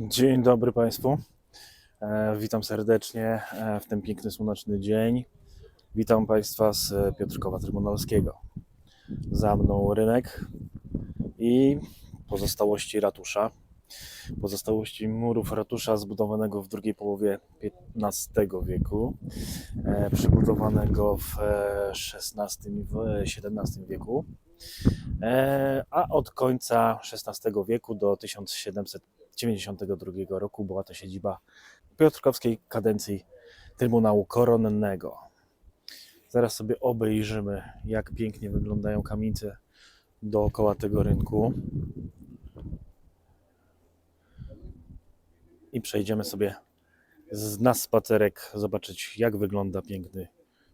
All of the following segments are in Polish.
Dzień dobry Państwu. E, witam serdecznie e, w ten piękny, słoneczny dzień. Witam Państwa z Piotrkowa Trybunalskiego. Za mną rynek i pozostałości ratusza. Pozostałości murów ratusza zbudowanego w drugiej połowie XV wieku, e, przybudowanego w XVI i XVII wieku. A od końca XVI wieku do 1792 roku była to siedziba piotrkowskiej kadencji Trybunału Koronnego. Zaraz sobie obejrzymy, jak pięknie wyglądają kamienice dookoła tego rynku. I przejdziemy sobie z, na spacerek, zobaczyć, jak wygląda piękny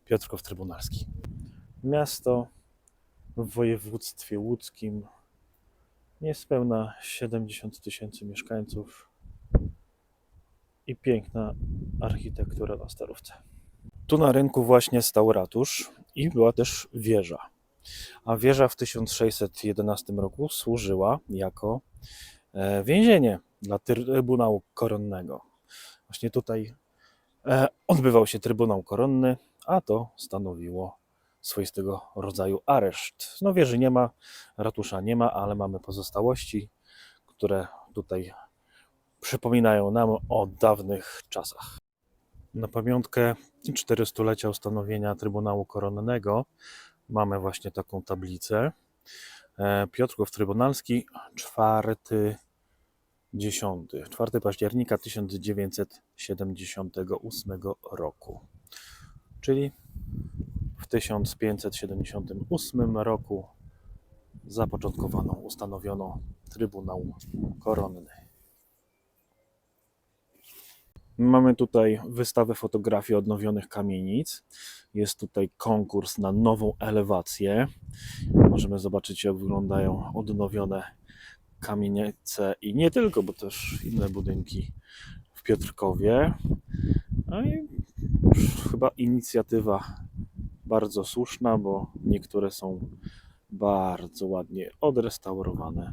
Piotrków Trybunalski. Miasto w województwie łódzkim. Niespełna 70 tysięcy mieszkańców i piękna architektura na Starówce. Tu na rynku właśnie stał ratusz i była też wieża. A wieża w 1611 roku służyła jako e, więzienie dla Trybunału Koronnego. Właśnie tutaj e, odbywał się Trybunał Koronny, a to stanowiło swoistego rodzaju areszt. No wieży nie ma, ratusza nie ma, ale mamy pozostałości, które tutaj przypominają nam o dawnych czasach. Na pamiątkę 400-lecia ustanowienia Trybunału Koronnego mamy właśnie taką tablicę. E, Piotrków Trybunalski, 4 10, 4 października 1978 roku. Czyli w 1578 roku zapoczątkowano, ustanowiono Trybunał Koronny. Mamy tutaj wystawę fotografii odnowionych kamienic. Jest tutaj konkurs na nową elewację. Możemy zobaczyć, jak wyglądają odnowione kamienice i nie tylko, bo też inne budynki w Piotrkowie. No i chyba inicjatywa bardzo słuszna, bo niektóre są bardzo ładnie odrestaurowane.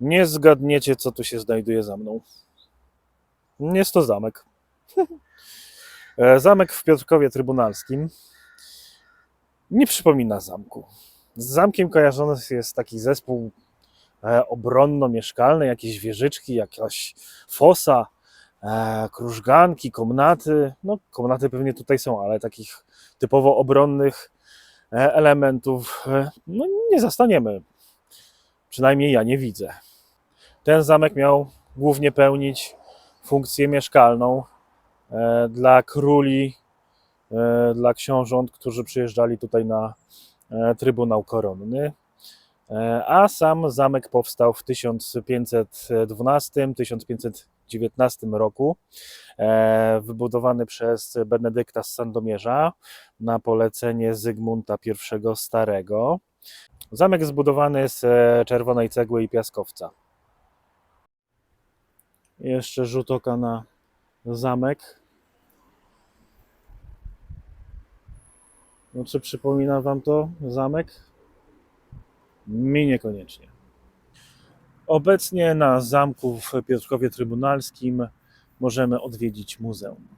Nie zgadniecie, co tu się znajduje za mną. Jest to zamek. E, zamek w Piotrkowie Trybunalskim nie przypomina zamku. Z zamkiem kojarzony jest taki zespół e, obronno-mieszkalny, jakieś wieżyczki, jakaś fosa, e, krużganki, komnaty. No, komnaty pewnie tutaj są, ale takich typowo obronnych e, elementów e, no, nie zastaniemy. Przynajmniej ja nie widzę. Ten zamek miał głównie pełnić funkcję mieszkalną dla króli, dla książąt, którzy przyjeżdżali tutaj na Trybunał Koronny. A sam zamek powstał w 1512-1519 roku, e, wybudowany przez Benedykta z Sandomierza na polecenie Zygmunta I Starego. Zamek zbudowany z e, czerwonej cegły i piaskowca. Jeszcze rzut oka na zamek. No, czy przypomina Wam to zamek? Mi niekoniecznie. Obecnie na zamku w Piotrkowie Trybunalskim możemy odwiedzić muzeum.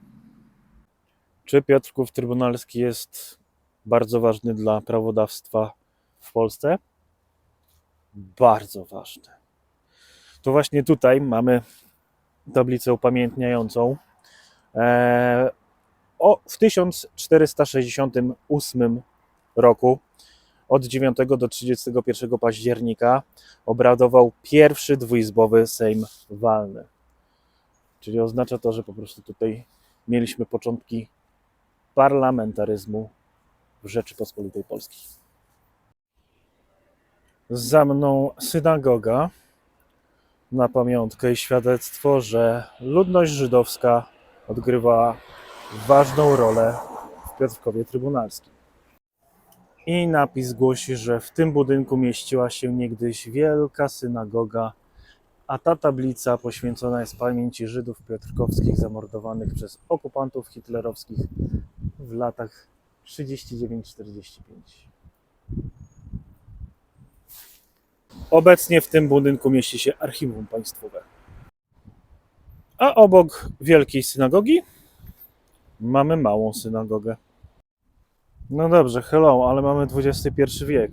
Czy Piotrków Trybunalski jest bardzo ważny dla prawodawstwa w Polsce? Bardzo ważny. To właśnie tutaj mamy tablicę upamiętniającą. E, o, w 1468 roku, od 9 do 31 października, obradował pierwszy dwuizbowy Sejm Walny. Czyli oznacza to, że po prostu tutaj mieliśmy początki parlamentaryzmu w Rzeczypospolitej Polskiej. Za mną synagoga na pamiątkę i świadectwo, że ludność żydowska odgrywa ważną rolę w Piotrkowie Trybunalskim. I napis głosi, że w tym budynku mieściła się niegdyś wielka synagoga, a ta tablica poświęcona jest pamięci Żydów piotrkowskich zamordowanych przez okupantów hitlerowskich w latach 39-45. Obecnie w tym budynku mieści się archiwum państwowe. A obok wielkiej synagogi mamy małą synagogę. No dobrze, hello, ale mamy XXI wiek.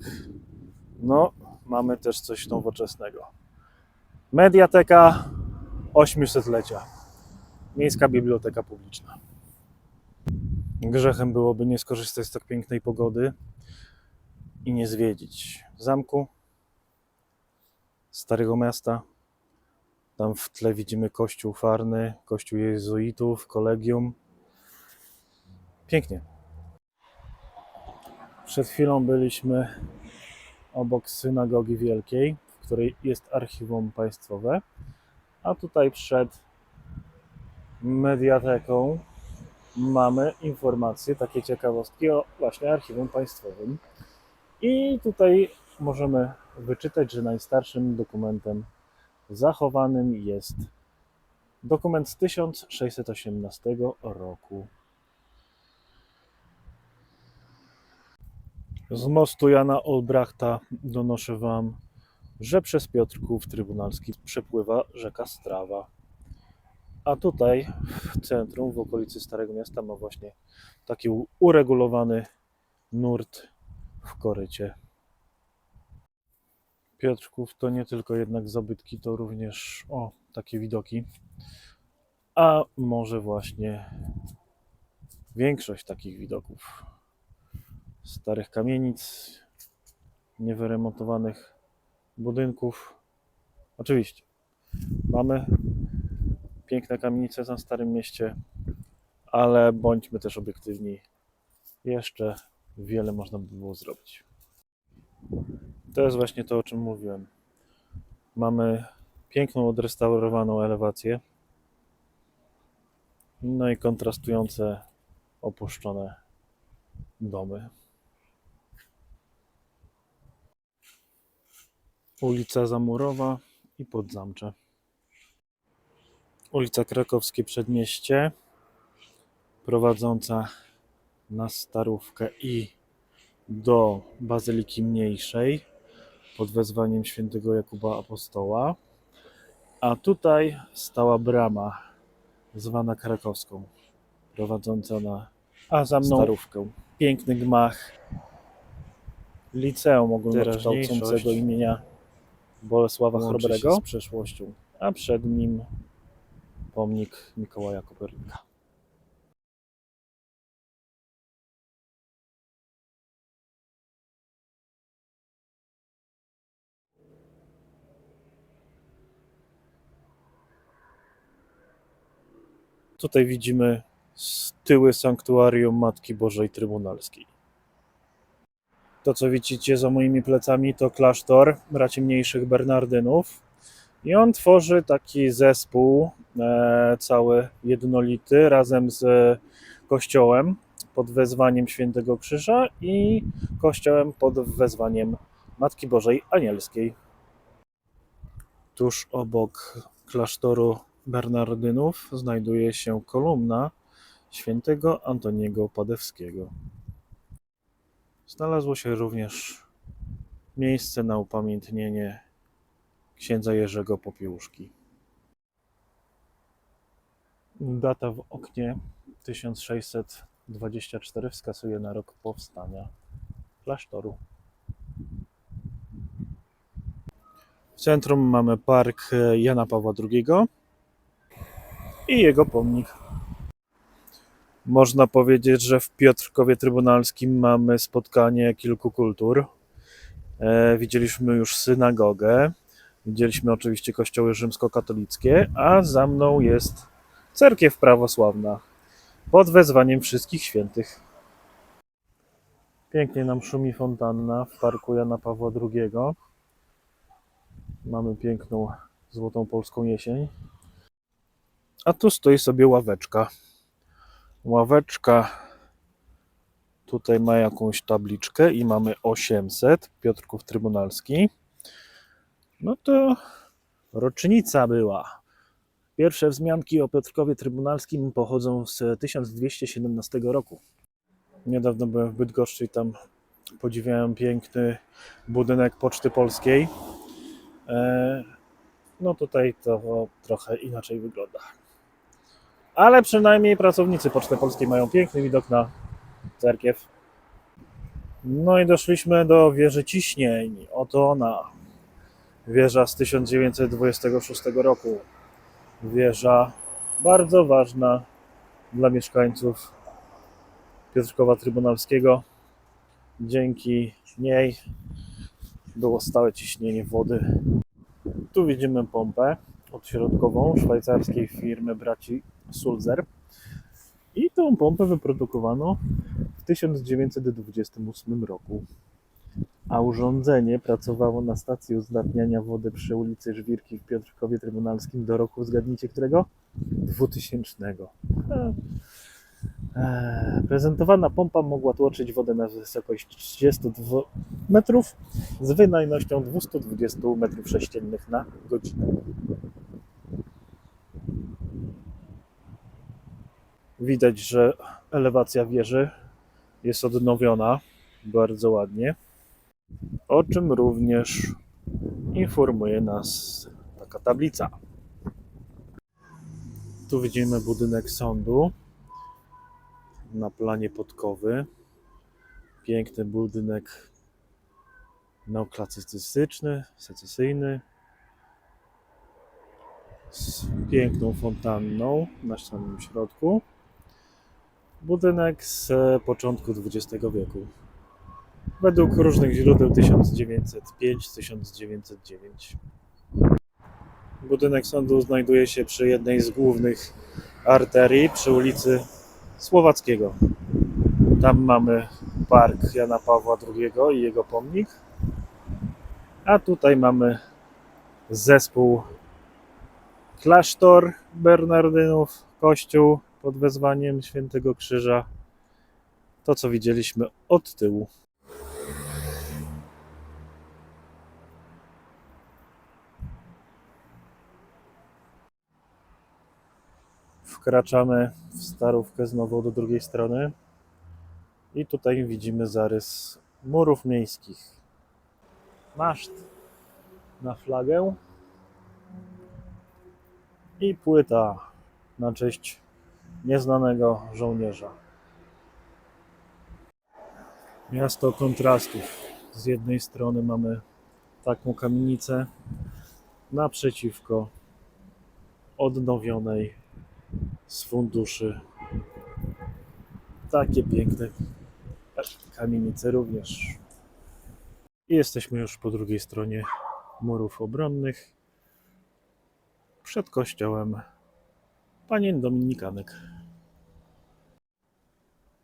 No, mamy też coś nowoczesnego. Mediateka 800-lecia. Miejska Biblioteka Publiczna. Grzechem byłoby nie skorzystać z tak pięknej pogody i nie zwiedzić zamku, Starego Miasta. Tam w tle widzimy kościół farny, kościół jezuitów, kolegium. Pięknie. Przed chwilą byliśmy obok synagogi wielkiej, w której jest archiwum państwowe, a tutaj przed mediateką mamy informacje, takie ciekawostki o właśnie archiwum państwowym. I tutaj możemy wyczytać, że najstarszym dokumentem zachowanym jest dokument z 1618 roku. Z mostu Jana Olbrachta donoszę Wam, że przez Piotrków Trybunalski przepływa rzeka Strawa. A tutaj w centrum, w okolicy Starego Miasta, ma właśnie taki uregulowany nurt w korycie. Piotrków to nie tylko jednak zabytki, to również o takie widoki. A może właśnie większość takich widoków starych kamienic, niewyremontowanych budynków. Oczywiście, mamy piękne kamienice na Starym Mieście, ale bądźmy też obiektywni, jeszcze wiele można by było zrobić. To jest właśnie to, o czym mówiłem. Mamy piękną, odrestaurowaną elewację, no i kontrastujące, opuszczone domy. Ulica Zamurowa i Podzamcze. Ulica Krakowskie Przedmieście, prowadząca na Starówkę i do Bazyliki Mniejszej pod wezwaniem świętego Jakuba Apostoła. A tutaj stała brama, zwana krakowską, prowadząca na A za mną Starówkę. Piękny gmach liceum ogólnokształcącego imienia Bolesława łączy Chrobrego, z przeszłością, a przed nim pomnik Mikołaja Kopernika. Tutaj widzimy z tyły sanktuarium Matki Bożej Trybunalskiej. To, co widzicie za moimi plecami, to klasztor braci mniejszych Bernardynów. I on tworzy taki zespół e, cały jednolity razem z kościołem pod wezwaniem Świętego Krzyża i kościołem pod wezwaniem Matki Bożej Anielskiej. Tuż obok klasztoru Bernardynów znajduje się kolumna świętego Antoniego Padewskiego. Znalazło się również miejsce na upamiętnienie księdza Jerzego Popiełuszki. Data w oknie 1624 wskazuje na rok powstania klasztoru. W centrum mamy park Jana Pawła II i jego pomnik. Można powiedzieć, że w Piotrkowie Trybunalskim mamy spotkanie kilku kultur. E, widzieliśmy już synagogę, widzieliśmy oczywiście kościoły rzymskokatolickie, a za mną jest cerkiew prawosławna pod wezwaniem wszystkich świętych. Pięknie nam szumi fontanna w parku Jana Pawła II. Mamy piękną złotą polską jesień. A tu stoi sobie ławeczka. Ławeczka tutaj ma jakąś tabliczkę i mamy 800 Piotrków Trybunalski. No to rocznica była. Pierwsze wzmianki o Piotrkowie Trybunalskim pochodzą z 1217 roku. Niedawno byłem w Bydgoszczy i tam podziwiałem piękny budynek Poczty Polskiej. E, No tutaj to trochę inaczej wygląda. Ale przynajmniej pracownicy Poczty Polskiej mają piękny widok na cerkiew. No i doszliśmy do wieży ciśnień. Oto ona. Wieża z 1926 roku. Wieża bardzo ważna dla mieszkańców Piotrkowa Trybunalskiego. Dzięki niej było stałe ciśnienie wody. Tu widzimy pompę odśrodkową szwajcarskiej firmy braci Sulzer. I tą pompę wyprodukowano w 1928 roku. A urządzenie pracowało na stacji uzdatniania wody przy ulicy Żwirki w Piotrkowie Trybunalskim do roku, zgadnijcie którego? 2000. E, e, Prezentowana pompa mogła tłoczyć wodę na wysokość 32 metrów z wydajnością 220 m3 na godzinę. Widać, że elewacja wieży jest odnowiona bardzo ładnie, o czym również informuje nas taka tablica. Tu widzimy budynek sądu na planie podkowy. Piękny budynek neoklasycystyczny, secesyjny, z piękną fontanną na samym środku. Budynek z początku XX wieku. Według różnych źródeł 1905-1909. Budynek sądu znajduje się przy jednej z głównych arterii, przy ulicy Słowackiego. Tam mamy park Jana Pawła II i jego pomnik. A tutaj mamy zespół klasztor Bernardynów, kościół pod wezwaniem Świętego Krzyża. To, co widzieliśmy od tyłu. Wkraczamy w starówkę znowu do drugiej strony. I tutaj widzimy zarys murów miejskich. Maszt na flagę i płyta na cześć nieznanego żołnierza. Miasto kontrastów. Z jednej strony mamy taką kamienicę, naprzeciwko odnowionej z funduszy. Takie piękne kamienice również. I jesteśmy już po drugiej stronie murów obronnych, przed kościołem Panien Dominikanek.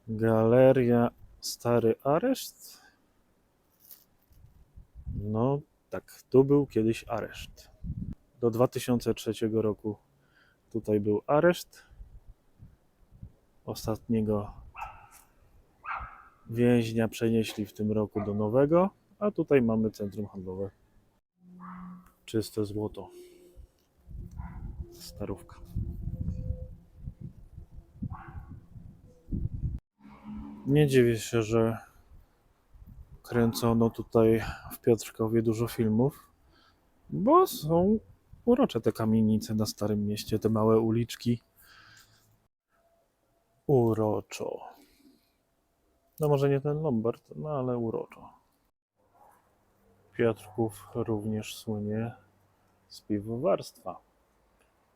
Galeria Stary Areszt. No tak, tu był kiedyś areszt. Do 2003 roku tutaj był areszt. Ostatniego więźnia przenieśli w tym roku do nowego, a tutaj mamy centrum handlowe. Czyste złoto. Starówka. Nie dziwię się, że kręcono tutaj w Piotrkowie dużo filmów, bo są urocze te kamienice na Starym Mieście, te małe uliczki. Uroczo. No może nie ten Lombard, no ale uroczo. Piotrków również słynie z piwowarstwa.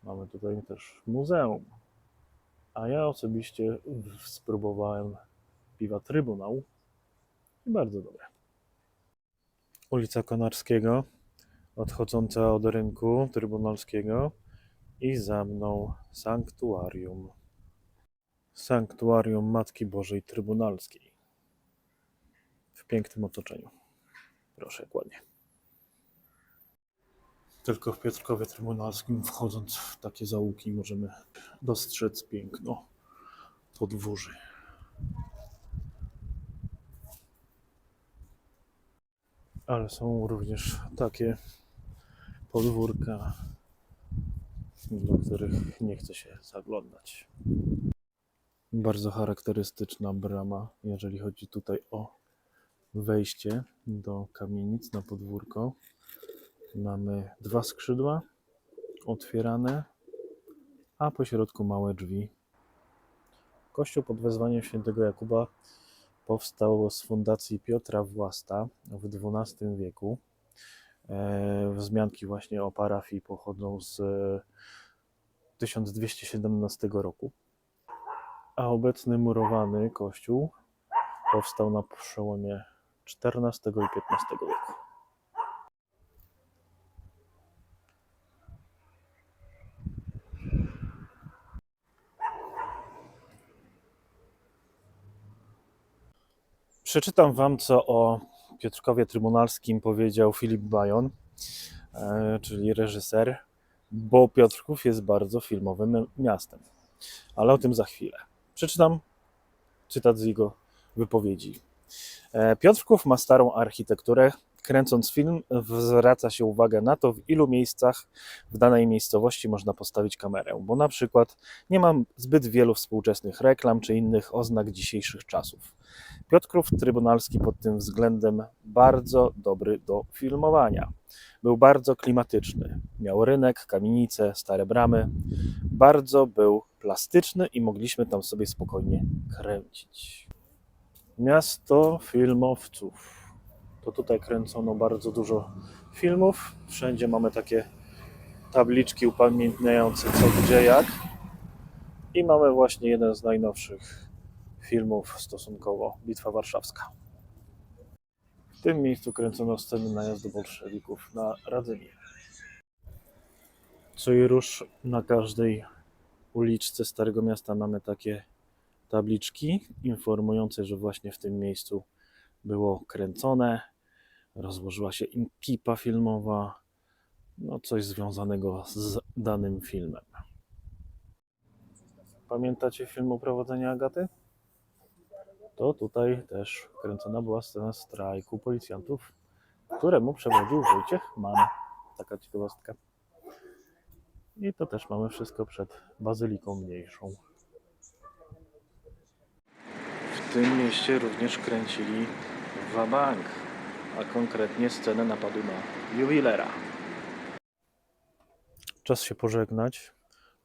Mamy tutaj też muzeum. A ja osobiście spróbowałem piwa Trybunał i bardzo dobre. Ulica Konarskiego, odchodząca od rynku trybunalskiego i za mną sanktuarium. Sanktuarium Matki Bożej Trybunalskiej. W pięknym otoczeniu. Proszę, jak ładnie. Tylko w Piotrkowie Trybunalskim, wchodząc w takie zaułki, możemy dostrzec piękno podwórzy. Ale są również takie podwórka, do których nie chce się zaglądać. Bardzo charakterystyczna brama, jeżeli chodzi tutaj o wejście do kamienic na podwórko. Mamy dwa skrzydła otwierane, a po środku małe drzwi. Kościół pod wezwaniem świętego Jakuba powstał z fundacji Piotra Własta w XII wieku. E, Wzmianki właśnie o parafii pochodzą z 1217 roku, a obecny murowany kościół powstał na przełomie XIV i XV wieku. Przeczytam Wam, co o Piotrkowie Trybunalskim powiedział Filip Bajon, e, czyli reżyser, bo Piotrków jest bardzo filmowym miastem. Ale o tym za chwilę. Przeczytam cytat z jego wypowiedzi. E, Piotrków ma starą architekturę. Kręcąc film, zwraca się uwagę na to, w ilu miejscach w danej miejscowości można postawić kamerę, bo na przykład nie ma zbyt wielu współczesnych reklam czy innych oznak dzisiejszych czasów. Piotrków Trybunalski pod tym względem bardzo dobry do filmowania. Był bardzo klimatyczny. Miał rynek, kamienice, stare bramy. Bardzo był plastyczny i mogliśmy tam sobie spokojnie kręcić. Miasto filmowców. To tutaj kręcono bardzo dużo filmów. Wszędzie mamy takie tabliczki upamiętniające co, gdzie, jak. I mamy właśnie jeden z najnowszych filmów stosunkowo Bitwa Warszawska. W tym miejscu kręcono sceny najazdu bolszewików na Radzymię. Co i rusz na każdej uliczce Starego Miasta mamy takie tabliczki informujące, że właśnie w tym miejscu było kręcone. Rozłożyła się ekipa filmowa, no coś związanego z danym filmem. Pamiętacie film Uprowadzenie Agaty? To tutaj też kręcona była scena strajku policjantów, któremu przewodził Wojciech Mann. Taka ciekawostka. I to też mamy wszystko przed Bazyliką Mniejszą. W tym mieście również kręcili Wabank, a konkretnie scenę napadu na jubilera. Czas się pożegnać.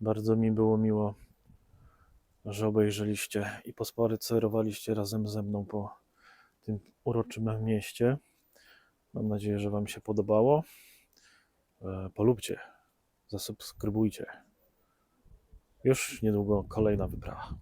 Bardzo mi było miło, że obejrzeliście i pospacerowaliście razem ze mną po tym uroczym mieście. Mam nadzieję, że Wam się podobało. E, Polubcie, zasubskrybujcie. Już niedługo kolejna wyprawa.